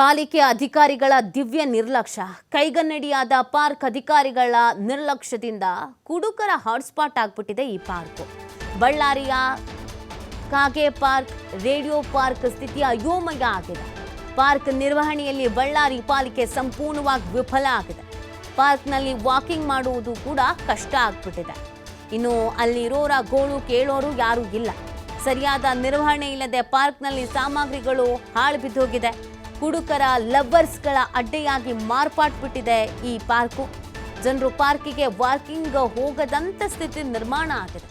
ಪಾಲಿಕೆ ಅಧಿಕಾರಿಗಳ ದಿವ್ಯ ನಿರ್ಲಕ್ಷ್ಯ ಕೈಗನ್ನಡಿಯಾದ ಪಾರ್ಕ್ ಅಧಿಕಾರಿಗಳ ನಿರ್ಲಕ್ಷ್ಯದಿಂದ ಕುಡುಕರ ಹಾಟ್ಸ್ಪಾಟ್ ಆಗ್ಬಿಟ್ಟಿದೆ ಈ ಪಾರ್ಕ್. ಬಳ್ಳಾರಿಯ ಕಾಗೆ ಪಾರ್ಕ್, ರೇಡಿಯೋ ಪಾರ್ಕ್ ಸ್ಥಿತಿ ಅಯೋಮಯ ಆಗಿದೆ. ಪಾರ್ಕ್ ನಿರ್ವಹಣೆಯಲ್ಲಿ ಬಳ್ಳಾರಿ ಪಾಲಿಕೆ ಸಂಪೂರ್ಣವಾಗಿ ವಿಫಲ ಆಗಿದೆ. ಪಾರ್ಕ್ನಲ್ಲಿ ವಾಕಿಂಗ್ ಮಾಡುವುದು ಕೂಡ ಕಷ್ಟ ಆಗ್ಬಿಟ್ಟಿದೆ. ಇನ್ನು ಅಲ್ಲಿರೋರ ಗೋಳು ಕೇಳೋರು ಯಾರೂ ಇಲ್ಲ. ಸರಿಯಾದ ನಿರ್ವಹಣೆ ಇಲ್ಲದೆ ಪಾರ್ಕ್ನಲ್ಲಿ ಸಾಮಗ್ರಿಗಳು ಹಾಳು ಬಿದ್ದೋಗಿದೆ. ಕುಡುಕರ ಲವ್ವರ್ಸ್ಗಳ ಅಡ್ಡೆಯಾಗಿ ಮಾರ್ಪಾಟ್ಬಿಟ್ಟಿದೆ ಈ ಪಾರ್ಕು. ಜನರು ಪಾರ್ಕಿಗೆ ವಾಕಿಂಗ್ ಹೋಗದಂತ ಸ್ಥಿತಿ ನಿರ್ಮಾಣ ಆಗಿದೆ.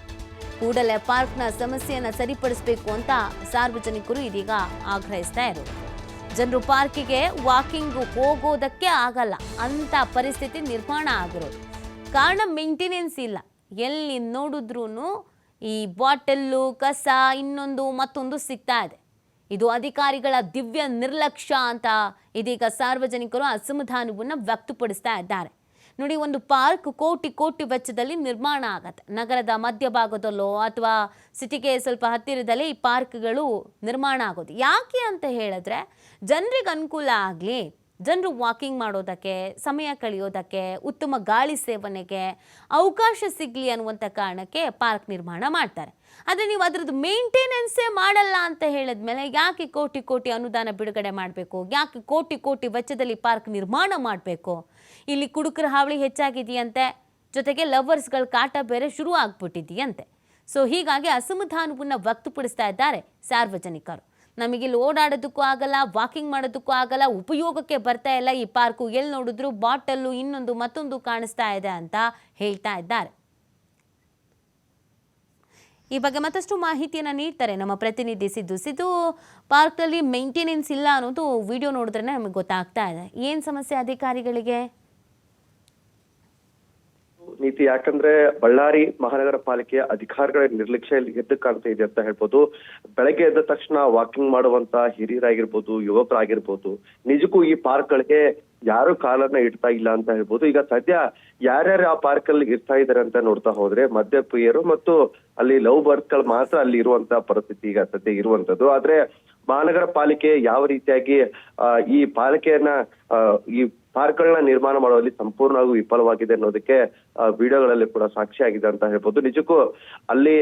ಕೂಡಲೇ ಪಾರ್ಕ್ನ ಸಮಸ್ಯೆಯನ್ನು ಸರಿಪಡಿಸಬೇಕು ಅಂತ ಸಾರ್ವಜನಿಕರು ಇದೀಗ ಆಗ್ರಹಿಸ್ತಾ ಇರೋದು. ಜನರು ಪಾರ್ಕಿಗೆ ವಾಕಿಂಗ್ ಹೋಗೋದಕ್ಕೆ ಆಗಲ್ಲ, ಅಂತ ಪರಿಸ್ಥಿತಿ ನಿರ್ಮಾಣ ಆಗಿರೋದು. ಕಾರಣ ಮೇಂಟೆನೆನ್ಸ್ ಇಲ್ಲ. ಎಲ್ಲಿ ನೋಡಿದ್ರೂ ಈ ಬಾಟಲ್ಲು, ಕಸ ಇನ್ನೊಂದು ಮತ್ತೊಂದು ಸಿಗ್ತಾ ಇದೆ. ಇದು ಅಧಿಕಾರಿಗಳ ದಿವ್ಯ ನಿರ್ಲಕ್ಷ್ಯ ಅಂತ ಇದೀಗ ಸಾರ್ವಜನಿಕರು ಅಸಮಾಧಾನವನ್ನು ವ್ಯಕ್ತಪಡಿಸ್ತಾ ಇದ್ದಾರೆ. ನೋಡಿ, ಒಂದು ಪಾರ್ಕ್ ಕೋಟಿ ಕೋಟಿ ವೆಚ್ಚದಲ್ಲಿ ನಿರ್ಮಾಣ ಆಗತ್ತೆ. ನಗರದ ಮಧ್ಯಭಾಗದಲ್ಲೋ ಅಥವಾ ಸಿಟಿಗೆ ಸ್ವಲ್ಪ ಹತ್ತಿರದಲ್ಲಿ ಈ ಪಾರ್ಕ್ಗಳು ನಿರ್ಮಾಣ ಆಗೋದು. ಯಾಕೆ ಅಂತ ಹೇಳಿದ್ರೆ, ಜನರಿಗೆ ಅನುಕೂಲ ಆಗಲಿ ಜನರು ವಾಕಿಂಗ್ ಮಾಡೋದಕ್ಕೆ, ಸಮಯ ಕಳೆಯೋದಕ್ಕೆ, ಉತ್ತಮ ಗಾಳಿ ಸೇವನೆಗೆ ಅವಕಾಶ ಸಿಗಲಿ ಅನ್ನುವಂಥ ಕಾರಣಕ್ಕೆ ಪಾರ್ಕ್ ನಿರ್ಮಾಣ ಮಾಡ್ತಾರೆ. ಆದರೆ ನೀವು ಅದರದ್ದು ಮೇಂಟೆನೆನ್ಸೇ ಮಾಡಲ್ಲ ಅಂತ ಹೇಳಿದ್ಮೇಲೆ ಯಾಕೆ ಕೋಟಿ ಕೋಟಿ ಅನುದಾನ ಬಿಡುಗಡೆ ಮಾಡಬೇಕು? ಯಾಕೆ ಕೋಟಿ ಕೋಟಿ ವೆಚ್ಚದಲ್ಲಿ ಪಾರ್ಕ್ ನಿರ್ಮಾಣ ಮಾಡಬೇಕು? ಇಲ್ಲಿ ಕುಡುಕರ ಹಾವಳಿ ಹೆಚ್ಚಾಗಿದೆಯಂತೆ, ಜೊತೆಗೆ ಲವರ್ಸ್ಗಳ ಕಾಟ ಬೇರೆ ಶುರು ಆಗ್ಬಿಟ್ಟಿದೆಯಂತೆ ಸೊ ಹೀಗಾಗಿ ಅಸಮಾಧಾನವನ್ನು ವ್ಯಕ್ತಪಡಿಸ್ತಾ ಇದ್ದಾರೆ ಸಾರ್ವಜನಿಕರು. ನಮಗಿಲ್ಲಿ ಓಡಾಡೋದಕ್ಕೂ ಆಗಲ್ಲ ವಾಕಿಂಗ್ ಮಾಡೋದಕ್ಕೂ ಆಗಲ್ಲ, ಉಪಯೋಗಕ್ಕೆ ಬರ್ತಾ ಇಲ್ಲ ಈ ಪಾರ್ಕು ಎಲ್ಲಿ ನೋಡಿದ್ರು ಬಾಟಲ್ಲು ಇನ್ನೊಂದು ಮತ್ತೊಂದು ಕಾಣಿಸ್ತಾ ಇದೆ ಅಂತ ಹೇಳ್ತಾ ಇದ್ದಾರೆ. ಈ ಬಗ್ಗೆ ಮತ್ತಷ್ಟು ಮಾಹಿತಿಯನ್ನು ನೀಡ್ತಾರೆ ನಮ್ಮ ಪ್ರತಿನಿಧಿ ಸಿದ್ದು. ಸಿದ್ದು ಪಾರ್ಕ್ನಲ್ಲಿ ಮೇಂಟೆನೆನ್ಸ್ ಇಲ್ಲ ಅನ್ನೋದು ವಿಡಿಯೋ ನೋಡಿದ್ರೆ ನಮಗೆ ಗೊತ್ತಾಗ್ತಾ ಇದೆ. ಏನು ಸಮಸ್ಯೆ ಅಧಿಕಾರಿಗಳಿಗೆ? ನೀತಿ. ಯಾಕಂದ್ರೆ ಬಳ್ಳಾರಿ ಮಹಾನಗರ ಪಾಲಿಕೆಯ ಅಧಿಕಾರಿಗಳ ನಿರ್ಲಕ್ಷ್ಯ ಎದ್ದು ಕಾಣ್ತಾ ಇದೆ ಅಂತ ಹೇಳ್ಬೋದು. ಬೆಳಗ್ಗೆ ಎದ್ದ ತಕ್ಷಣ ವಾಕಿಂಗ್ ಮಾಡುವಂತ ಹಿರಿಯರಾಗಿರ್ಬೋದು, ಯುವಕರಾಗಿರ್ಬೋದು, ನಿಜಕ್ಕೂ ಈ ಪಾರ್ಕ್ ಗಳಿಗೆ ಯಾರು ಕಾಲನ್ನ ಇಡ್ತಾ ಇಲ್ಲ ಅಂತ ಹೇಳ್ಬೋದು. ಈಗ ಸದ್ಯ ಯಾರ್ಯಾರು ಆ ಪಾರ್ಕ್ ಅಲ್ಲಿ ಇರ್ತಾ ಇದಾರೆ ಅಂತ ನೋಡ್ತಾ ಹೋದ್ರೆ ಮದ್ಯಪ್ರಿಯರು ಮತ್ತು ಅಲ್ಲಿ ಲವ್ ಬರ್ಡ್ಸ್ಗಳು ಮಾತ್ರ ಅಲ್ಲಿ ಇರುವಂತ ಪರಿಸ್ಥಿತಿ ಈಗ ಸದ್ಯ ಇರುವಂತದ್ದು. ಆದ್ರೆ ಮಹಾನಗರ ಪಾಲಿಕೆ ಯಾವ ರೀತಿಯಾಗಿ ಈ ಪಾಲಿಕೆಯನ್ನ ಈ ಪಾರ್ಕ್ಗಳನ್ನ ನಿರ್ಮಾಣ ಮಾಡುವಲ್ಲಿ ಸಂಪೂರ್ಣವಾಗಿ ವಿಫಲವಾಗಿದೆ ಅನ್ನೋದಕ್ಕೆ ವಿಡಿಯೋಗಳಲ್ಲಿ ಕೂಡ ಸಾಕ್ಷಿಯಾಗಿದೆ ಅಂತ ಹೇಳ್ಬೋದು. ನಿಜಕ್ಕೂ ಅಲ್ಲಿ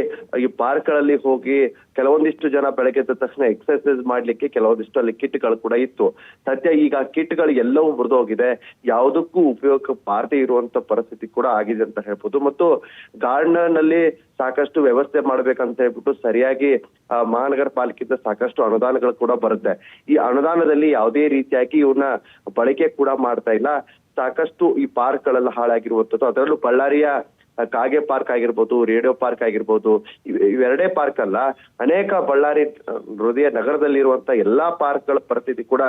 ಈ ಪಾರ್ಕ್ಗಳಲ್ಲಿ ಹೋಗಿ ಕೆಲವೊಂದಿಷ್ಟು ಜನ ಬೆಳಗ್ಗೆ ಎದ್ದ ತಕ್ಷಣ ಎಕ್ಸರ್ಸೈಸ್ ಮಾಡ್ಲಿಕ್ಕೆ ಕೆಲವೊಂದಿಷ್ಟು ಅಲ್ಲಿ ಕಿಟ್ಗಳು ಕೂಡ ಇತ್ತು. ಸದ್ಯ ಈಗ ಕಿಟ್ಗಳು ಎಲ್ಲವೂ ಮುರಿದೋಗಿದೆ. ಯಾವುದಕ್ಕೂ ಉಪಯೋಗ ಬಾರದೆ ಇರುವಂತ ಪರಿಸ್ಥಿತಿ ಕೂಡ ಆಗಿದೆ ಅಂತ ಹೇಳ್ಬೋದು. ಮತ್ತು ಗಾರ್ಡನ್ನಲ್ಲಿ ಸಾಕಷ್ಟು ವ್ಯವಸ್ಥೆ ಮಾಡ್ಬೇಕಂತ ಹೇಳ್ಬಿಟ್ಟು ಸರಿಯಾಗಿ ಮಹಾನಗರ ಪಾಲಿಕೆಯಿಂದ ಸಾಕಷ್ಟು ಅನುದಾನಗಳು ಕೂಡ ಬರುತ್ತೆ. ಈ ಅನುದಾನದಲ್ಲಿ ಯಾವುದೇ ರೀತಿಯಾಗಿ ಇವನ್ನ ಬಳಕೆ ಕೂಡ ಮಾಡ್ತಾ ಇಲ್ಲ. ಸಾಕಷ್ಟು ಈ ಪಾರ್ಕ್ ಗಳೆಲ್ಲ ಹಾಳಾಗಿರುವಂತದ್ದು ಅದರಲ್ಲೂ ಬಳ್ಳಾರಿಯ ಕಾಗೆ ಪಾರ್ಕ್ ಆಗಿರ್ಬೋದು, ರೇಡಿಯೋ ಪಾರ್ಕ್ ಆಗಿರ್ಬೋದು ಇವೆರಡೇ ಪಾರ್ಕ್ ಅಲ್ಲ, ಅನೇಕ ಬಳ್ಳಾರಿ ಹೃದಯ ನಗರದಲ್ಲಿರುವಂತ ಎಲ್ಲಾ ಪಾರ್ಕ್ಗಳ ಪರಿಸ್ಥಿತಿ ಕೂಡ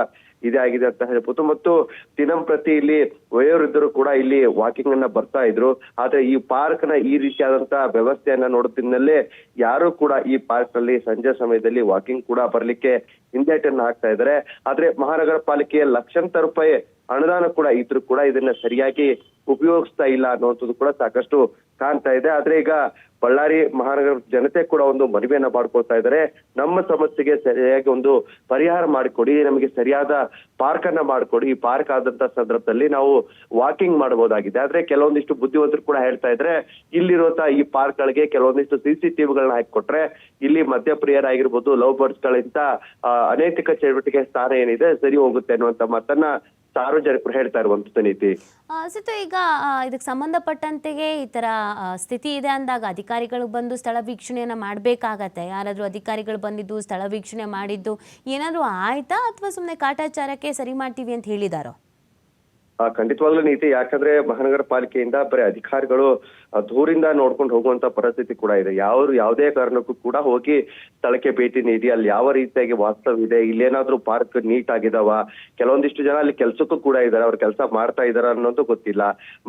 ಇದೇ ಆಗಿದೆ ಅಂತ ಹೇಳ್ಬೋದು. ಮತ್ತು ದಿನಂಪ್ರತಿ ಇಲ್ಲಿ ವಯೋವೃದ್ಧರು ಕೂಡ ಇಲ್ಲಿ ವಾಕಿಂಗ್ ಅನ್ನ ಬರ್ತಾ ಇದ್ರು. ಆದ್ರೆ ಈ ಪಾರ್ಕ್ನ ಈ ರೀತಿಯಾದಂತಹ ವ್ಯವಸ್ಥೆಯನ್ನ ನೋಡುತ್ತಿದ್ದಲ್ಲೇ ಯಾರು ಕೂಡ ಈ ಪಾರ್ಕ್ನಲ್ಲಿ ಸಂಜೆ ಸಮಯದಲ್ಲಿ ವಾಕಿಂಗ್ ಕೂಡ ಬರ್ಲಿಕ್ಕೆ ಹಿಂದೇಟನ್ನ ಹಾಕ್ತಾ ಇದ್ದಾರೆ ಆದ್ರೆ ಮಹಾನಗರ ಪಾಲಿಕೆಯ ಲಕ್ಷಾಂತರ ರೂಪಾಯಿ ಅನುದಾನ ಕೂಡ ಇದ್ರು ಕೂಡ ಇದನ್ನ ಸರಿಯಾಗಿ ಉಪಯೋಗಿಸ್ತಾ ಇಲ್ಲ ಅನ್ನುವಂಥದ್ದು ಕೂಡ ಸಾಕಷ್ಟು ಕಾಣ್ತಾ ಇದೆ. ಆದ್ರೆ ಈಗ ಬಳ್ಳಾರಿ ಮಹಾನಗರ ಜನತೆ ಕೂಡ ಒಂದು ಮನವಿಯನ್ನ ಮಾಡ್ಕೊಳ್ತಾ ಇದ್ದಾರೆ. ನಮ್ಮ ಸಮಸ್ಯೆಗೆ ಸರಿಯಾಗಿ ಒಂದು ಪರಿಹಾರ ಮಾಡಿಕೊಡಿ, ನಮಗೆ ಸರಿಯಾದ ಪಾರ್ಕ್ ಅನ್ನ ಮಾಡಿಕೊಡಿ. ಈ ಪಾರ್ಕ್ ಆದಂತ ಸಂದರ್ಭದಲ್ಲಿ ನಾವು ವಾಕಿಂಗ್ ಮಾಡಬಹುದಾಗಿದೆ. ಆದ್ರೆ ಕೆಲವೊಂದಿಷ್ಟು ಬುದ್ಧಿವಂತರು ಕೂಡ ಹೇಳ್ತಾ ಇದ್ರೆ ಇಲ್ಲಿರುವಂತ ಈ ಪಾರ್ಕ್ ಗಳಿಗೆ ಕೆಲವೊಂದಿಷ್ಟು ಸಿ ಸಿ ಟಿವಿಗಳನ್ನ ಹಾಕಿಕೊಟ್ರೆ, ಇಲ್ಲಿ ಮದ್ಯಪ್ರಿಯರಾಗಿರ್ಬೋದು ಲವ್ ಬರ್ಡ್ಸ್ ಗಳಿಂದ ಅನೈತಿಕ ಚಟುವಟಿಕೆ ಸ್ಥಾನ ಏನಿದೆ, ಸರಿ ಹೋಗುತ್ತೆ ಅನ್ನುವಂತ ಮಾತನ್ನ ಸಾರ್ವಜನಿಕರು ಹೇಳ್ತಾ ಇರುವಂತದ್ದು ನೀತಿ ಸಿತು ಈಗ ಇದಕ್ಕೆ ಸಂಬಂಧಪಟ್ಟಂತೆಗೆ ಈ ತರ ಸ್ಥಿತಿ ಇದೆ ಅಂದಾಗ ಅಧಿಕಾರಿಗಳು ಬಂದು ಸ್ಥಳ ವೀಕ್ಷಣೆಯನ್ನ ಮಾಡ್ಬೇಕಾಗತ್ತೆ. ಯಾರಾದ್ರೂ ಅಧಿಕಾರಿಗಳು ಬಂದಿದ್ದು, ಸ್ಥಳ ವೀಕ್ಷಣೆ ಮಾಡಿದ್ದು ಏನಾದ್ರೂ ಆಯ್ತಾ ಅಥವಾ ಸುಮ್ಮನೆ ಕಾಟಾಚಾರಕ್ಕೆ ಸರಿ ಮಾಡ್ತೀವಿ ಅಂತ ಹೇಳಿದಾರೋ? ಖಂಡಿತವಾಗ್ಲೂ ನೀತಿ. ಯಾಕಂದ್ರೆ ಮಹಾನಗರ ಪಾಲಿಕೆಯಿಂದ ಬರೀ ಅಧಿಕಾರಿಗಳು ದೂರಿಂದ ನೋಡ್ಕೊಂಡು ಹೋಗುವಂತ ಪರಿಸ್ಥಿತಿ ಕೂಡ ಇದೆ. ಯಾವ ಯಾವುದೇ ಕಾರಣಕ್ಕೂ ಕೂಡ ಹೋಗಿ ಸ್ಥಳಕ್ಕೆ ಭೇಟಿ ನೀಡಿ, ಅಲ್ಲಿ ಯಾವ ರೀತಿಯಾಗಿ ವಾಸ್ತವ ಇದೆ ಇಲ್ಲೇನಾದ್ರೂ ಪಾರ್ಕ್ ನೀಟ್ ಆಗಿದಾವ, ಕೆಲವೊಂದಿಷ್ಟು ಜನ ಅಲ್ಲಿ ಕೆಲ್ಸಕ್ಕೂ ಕೂಡ ಇದ್ದಾರೆ, ಅವ್ರ ಕೆಲಸ ಮಾಡ್ತಾ ಇದಾರ ಅನ್ನೋದು ಗೊತ್ತಿಲ್ಲ.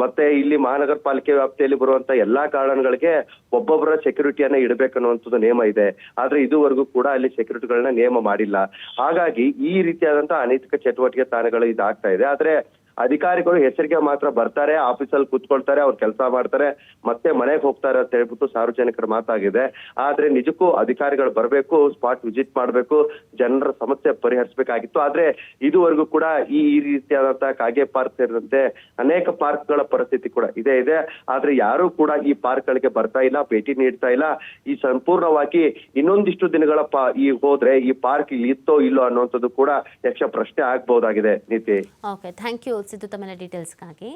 ಮತ್ತೆ ಇಲ್ಲಿ ಮಹಾನಗರ ಪಾಲಿಕೆ ವ್ಯಾಪ್ತಿಯಲ್ಲಿ ಬರುವಂತ ಎಲ್ಲಾ ಕಾರಣಗಳಿಗೆ ಒಬ್ಬೊಬ್ಬರ ಸೆಕ್ಯೂರಿಟಿಯನ್ನ ಇಡಬೇಕನ್ನುವಂಥದ್ದು ನಿಯಮ ಇದೆ. ಆದ್ರೆ ಇದುವರೆಗೂ ಕೂಡ ಅಲ್ಲಿ ಸೆಕ್ಯೂರಿಟಿಗಳನ್ನ ನೇಮ ಮಾಡಿಲ್ಲ. ಹಾಗಾಗಿ ಈ ರೀತಿಯಾದಂತಹ ಅನೈತಿಕ ಚಟುವಟಿಕೆ ತಾಣಗಳು ಇದಾಗ್ತಾ ಇದೆ. ಆದ್ರೆ ಅಧಿಕಾರಿಗಳು ಹೆಸರಿಗೆ ಮಾತ್ರ ಬರ್ತಾರೆ, ಆಫೀಸಲ್ಲಿ ಕೂತ್ಕೊಳ್ತಾರೆ, ಅವ್ರು ಕೆಲಸ ಮಾಡ್ತಾರೆ, ಮತ್ತೆ ಮನೆಗೆ ಹೋಗ್ತಾರೆ ಅಂತ ಹೇಳ್ಬಿಟ್ಟು ಸಾರ್ವಜನಿಕರ ಮಾತಾಗಿದೆ. ಆದ್ರೆ ನಿಜಕ್ಕೂ ಅಧಿಕಾರಿಗಳು ಬರಬೇಕು, ಸ್ಪಾಟ್ ವಿಸಿಟ್ ಮಾಡಬೇಕು, ಜನರ ಸಮಸ್ಯೆ ಪರಿಹರಿಸಬೇಕಾಗಿತ್ತು. ಆದ್ರೆ ಇದುವರೆಗೂ ಕೂಡ ಈ ರೀತಿಯಾದಂತಹ ಕಾಗೆ ಪಾರ್ಕ್ ಸೇರಿದಂತೆ ಅನೇಕ ಪಾರ್ಕ್ಗಳ ಪರಿಸ್ಥಿತಿ ಕೂಡ ಇದೆ ಇದೆ. ಆದ್ರೆ ಯಾರು ಕೂಡ ಈ ಪಾರ್ಕ್ ಗಳಿಗೆ ಬರ್ತಾ ಇಲ್ಲ, ಭೇಟಿ ನೀಡ್ತಾ ಇಲ್ಲ. ಈ ಸಂಪೂರ್ಣವಾಗಿ ಇನ್ನೊಂದಿಷ್ಟು ದಿನಗಳ ಈ ಹೋದ್ರೆ ಈ ಪಾರ್ಕ್ ಇಲ್ಲಿ ಇತ್ತೋ ಇಲ್ಲೋ ಅನ್ನುವಂಥದ್ದು ಕೂಡ ಯಕ್ಷ ಪ್ರಶ್ನೆ ಆಗ್ಬಹುದಾಗಿದೆ. ನೀತಿ ಓಕೆ ಥ್ಯಾಂಕ್ ಯು ಸಿದ್ದು ತಮ್ಮೆಲ್ಲ ಡೀಟೇಲ್ಸ್ಗಾಗಿ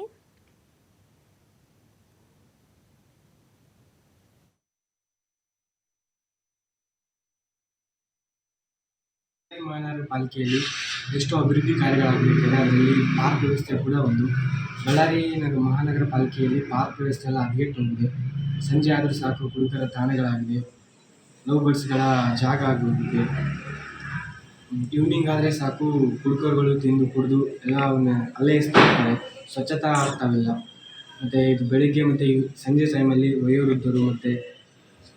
ಮಹಾನಗರ ಪಾಲಿಕೆಯಲ್ಲಿ ಎಷ್ಟೋ ಅಭಿವೃದ್ಧಿ ಕಾರ್ಯಗಳಾಗಬೇಕಿದೆ ಅದರಲ್ಲಿ ಪಾರ್ಕ್ ವ್ಯವಸ್ಥೆ ಕೂಡ ಒಂದು. ಬಳ್ಳಾರಿ ನಗರ ಮಹಾನಗರ ಪಾಲಿಕೆಯಲ್ಲಿ ಪಾರ್ಕ್ ವ್ಯವಸ್ಥೆ ಎಲ್ಲ ಹದಗೆಟ್ಟೋಗಿದೆ ಸಂಜೆ ಆದರೂ ಸಾಕು ಕುಡುಕರ ತಾಣಗಳಾಗಿದೆ. ಲವ್ ಬರ್ಡ್ಸ್ಗಳ ಜಾಗ ಆಗೋಗಿದೆ ಈವ್ನಿಂಗ್ ಆದರೆ ಸಾಕು ಕುಡುಕರುಗಳು ತಿಂದು ಕುಡಿದು ಎಲ್ಲ ಅವನ್ನ ಅಲ್ಲೇ ಎಸ್ತಿರ್ತಾರೆ ಸ್ವಚ್ಛತಾ ಆಗ್ತಾವಿಲ್ಲ. ಮತ್ತು ಇದು ಬೆಳಿಗ್ಗೆ ಮತ್ತು ಸಂಜೆ ಟೈಮಲ್ಲಿ ವಯೋವೃದ್ಧರು ಮತ್ತು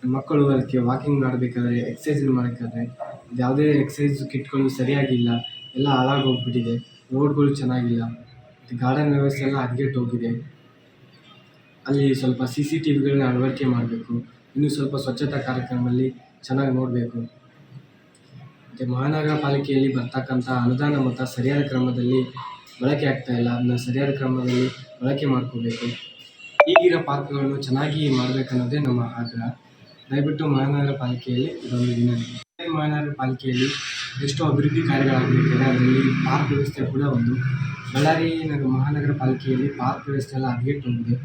ಮಕ್ಕಳು ಅದಕ್ಕೆ ವಾಕಿಂಗ್ ಮಾಡಬೇಕಾದ್ರೆ ಎಕ್ಸಸೈಸ್ ಮಾಡಬೇಕಾದ್ರೆ ಯಾವುದೇ ಎಕ್ಸಸೈಸ್ ಕಿಟ್ಗಳು ಸರಿಯಾಗಿಲ್ಲ, ಎಲ್ಲ ಹಾಳಾಗೋಗ್ಬಿಟ್ಟಿದೆ. ರೋಡ್ಗಳು ಚೆನ್ನಾಗಿಲ್ಲ. ಮತ್ತು ಗಾರ್ಡನ್ ವ್ಯವಸ್ಥೆ ಎಲ್ಲ ಹದಗೆಟ್ಟು ಹೋಗಿದೆ. ಅಲ್ಲಿ ಸ್ವಲ್ಪ ಸಿ ಸಿ ಟಿ ವಿಗಳನ್ನ ಅಳವಡಿಕೆ ಮಾಡಬೇಕು. ಇನ್ನೂ ಸ್ವಲ್ಪ ಸ್ವಚ್ಛತಾ ಕಾರ್ಯಕ್ರಮದಲ್ಲಿ ಚೆನ್ನಾಗಿ ನೋಡಬೇಕು. ಮತ್ತು ಮಹಾನಗರ ಪಾಲಿಕೆಯಲ್ಲಿ ಬರ್ತಕ್ಕಂಥ ಅನುದಾನ ಮೊತ್ತ ಸರಿಯಾದ ಕ್ರಮದಲ್ಲಿ ಬಳಕೆ ಆಗ್ತಾ ಇಲ್ಲ. ಅದನ್ನ ಸರಿಯಾದ ಕ್ರಮದಲ್ಲಿ ಬಳಕೆ ಮಾಡ್ಕೋಬೇಕು. ಈಗಿರೋ ಪಾರ್ಕ್ಗಳನ್ನು ಚೆನ್ನಾಗಿ ಮಾಡಬೇಕನ್ನೋದೇ ನಮ್ಮ ಆಗ್ರಹ. ದಯವಿಟ್ಟು ಮಹಾನಗರ ಪಾಲಿಕೆಯಲ್ಲಿ ಇದೊಂದು ವಿನಂತಿ. ಮಹಾನಗರ ಪಾಲಿಕೆಯಲ್ಲಿ ಎಷ್ಟೋ ಅಭಿವೃದ್ಧಿ ಕಾರ್ಯಗಳಾಗಬೇಕಿದೆ ಅದರಲ್ಲಿ ಪಾರ್ಕ್ ವ್ಯವಸ್ಥೆ ಕೂಡ ಒಂದು. ಬಳ್ಳಾರಿ ನಗರ ಮಹಾನಗರ ಪಾಲಿಕೆಯಲ್ಲಿ ಪಾರ್ಕ್ ವ್ಯವಸ್ಥೆ ಎಲ್ಲ ಹದಗೆಟ್ಟು ಹೋಗಿದೆ.